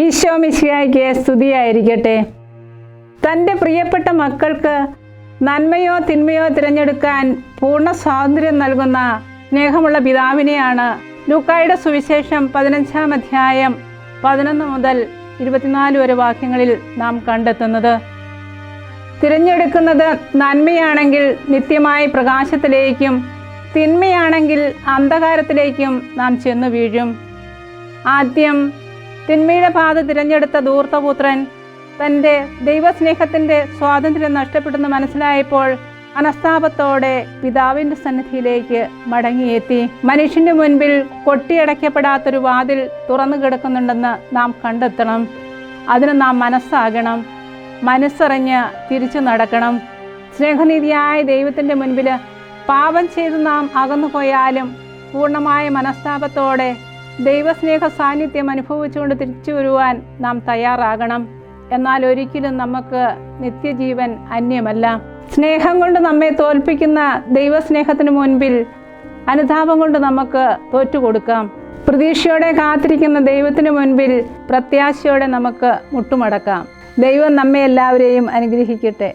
ഈശോ മിശിയായിക്ക് സ്തുതിയായിരിക്കട്ടെ. തന്റെ പ്രിയപ്പെട്ട മക്കൾക്ക് നന്മയോ തിന്മയോ തിരഞ്ഞെടുക്കാൻ പൂർണ സ്വാതന്ത്ര്യം നൽകുന്ന സ്നേഹമുള്ള പിതാവിനെയാണ് ലൂക്കായുടെ സുവിശേഷം പതിനഞ്ചാം അധ്യായം പതിനൊന്ന് മുതൽ ഇരുപത്തിനാല് വരെ വാക്യങ്ങളിൽ നാം കണ്ടെത്തുന്നത്. തിരഞ്ഞെടുക്കുന്നത് നന്മയാണെങ്കിൽ നിത്യമായ പ്രകാശത്തിലേക്കും തിന്മയാണെങ്കിൽ അന്ധകാരത്തിലേക്കും നാം ചെന്നു വീഴും. ആദ്യം തിന്മയുടെ പാത തിരഞ്ഞെടുത്ത ധൂർത്തപുത്രൻ തന്റെ ദൈവസ്നേഹത്തിന്റെ സ്വാതന്ത്ര്യം നഷ്ടപ്പെട്ടെന്ന് മനസ്സിലായപ്പോൾ മനസ്താപത്തോടെ പിതാവിന്റെ സന്നിധിയിലേക്ക് മടങ്ങിയെത്തി. മനുഷ്യന്റെ മുൻപിൽ കൊട്ടിയടയ്ക്കപ്പെടാത്തൊരു വാതിൽ തുറന്നു കിടക്കുന്നുണ്ടെന്ന് നാം കണ്ടെത്തണം. അതിന് നാം മനസ്സാകണം. മനസ്സറിഞ്ഞ് തിരിച്ചു നടക്കണം. സ്നേഹനിധിയായ ദൈവത്തിന്റെ മുൻപിൽ പാപം ചെയ്ത് നാം അകന്നു പോയാലും പൂർണമായ മനസ്താപത്തോടെ ദൈവസ്നേഹ സാന്നിധ്യം അനുഭവിച്ചുകൊണ്ട് തിരിച്ചു വരുവാൻ നാം തയ്യാറാകണം. എന്നാൽ ഒരിക്കലും നമുക്ക് നിത്യജീവൻ അന്യമല്ല. സ്നേഹം കൊണ്ട് നമ്മെ തോൽപ്പിക്കുന്ന ദൈവസ്നേഹത്തിന് മുൻപിൽ അനുതാപം കൊണ്ട് നമുക്ക് തോറ്റുകൊടുക്കാം. പ്രതീക്ഷയോടെ കാത്തിരിക്കുന്ന ദൈവത്തിന് മുൻപിൽ പ്രത്യാശയോടെ നമുക്ക് മുട്ടുമടക്കാം. ദൈവം നമ്മെ എല്ലാവരെയും അനുഗ്രഹിക്കട്ടെ.